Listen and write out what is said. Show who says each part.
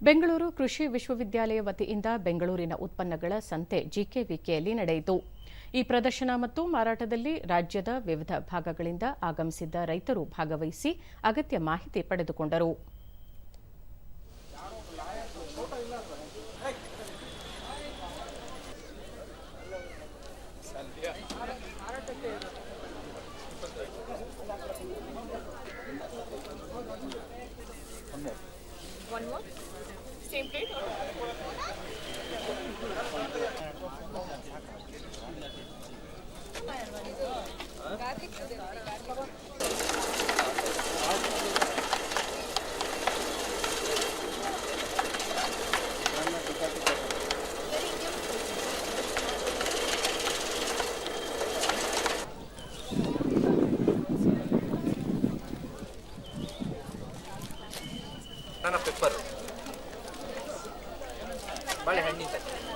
Speaker 1: ಬೆಂಗಳೂರು ಕೃಷಿ ವಿಶ್ವವಿದ್ಯಾಲಯ ವತಿಯಿಂದ ಬೆಂಗಳೂರಿನ ಉತ್ಪನ್ನಗಳ ಸಂತೆ ಜಿಕೆವಿಕೆಯಲ್ಲಿ ನಡೆಯಿತು ಈ ಪ್ರದರ್ಶನ ಮತ್ತು ಮಾರಾಟದಲ್ಲಿ ರಾಜ್ಯದ ವಿವಿಧ ಭಾಗಗಳಿಂದ ಆಗಮಿಸಿದ್ದ ರೈತರು ಭಾಗವಹಿಸಿ ಅಗತ್ಯ ಮಾಹಿತಿ ಪಡೆದುಕೊಂಡರು
Speaker 2: One more? same plate
Speaker 3: or? None of the Yang.